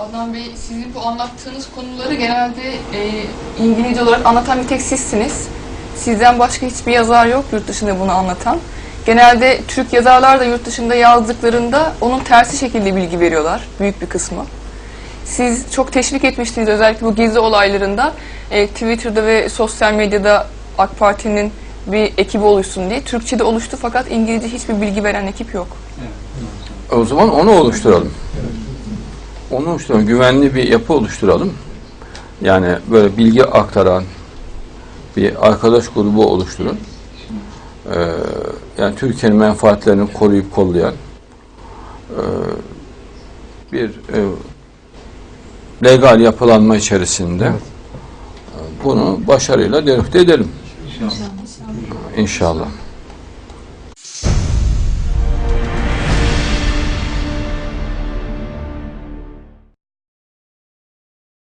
Adnan Bey, sizin bu anlattığınız konuları genelde e, İngilizce olarak anlatan bir tek sizsiniz. Sizden başka hiçbir yazar yok yurt dışında bunu anlatan. Genelde Türk yazarlar da yurt dışında yazdıklarında onun tersi şekilde bilgi veriyorlar, büyük bir kısmı. Siz çok teşvik etmiştiniz özellikle bu gezi olaylarında. E, Twitter'da ve sosyal medyada AK Parti'nin bir ekibi oluşsun diye. Türkçe'de oluştu fakat İngilizce hiçbir bilgi veren ekip yok. O zaman onu oluşturalım. Onu oluşturalım. Güvenli bir yapı oluşturalım. Yani böyle bilgi aktaran bir arkadaş grubu oluşturun. Ee, yani Türkiye'nin menfaatlerini koruyup kollayan ee, bir e, legal yapılanma içerisinde e, bunu başarıyla derifte edelim. İnşallah.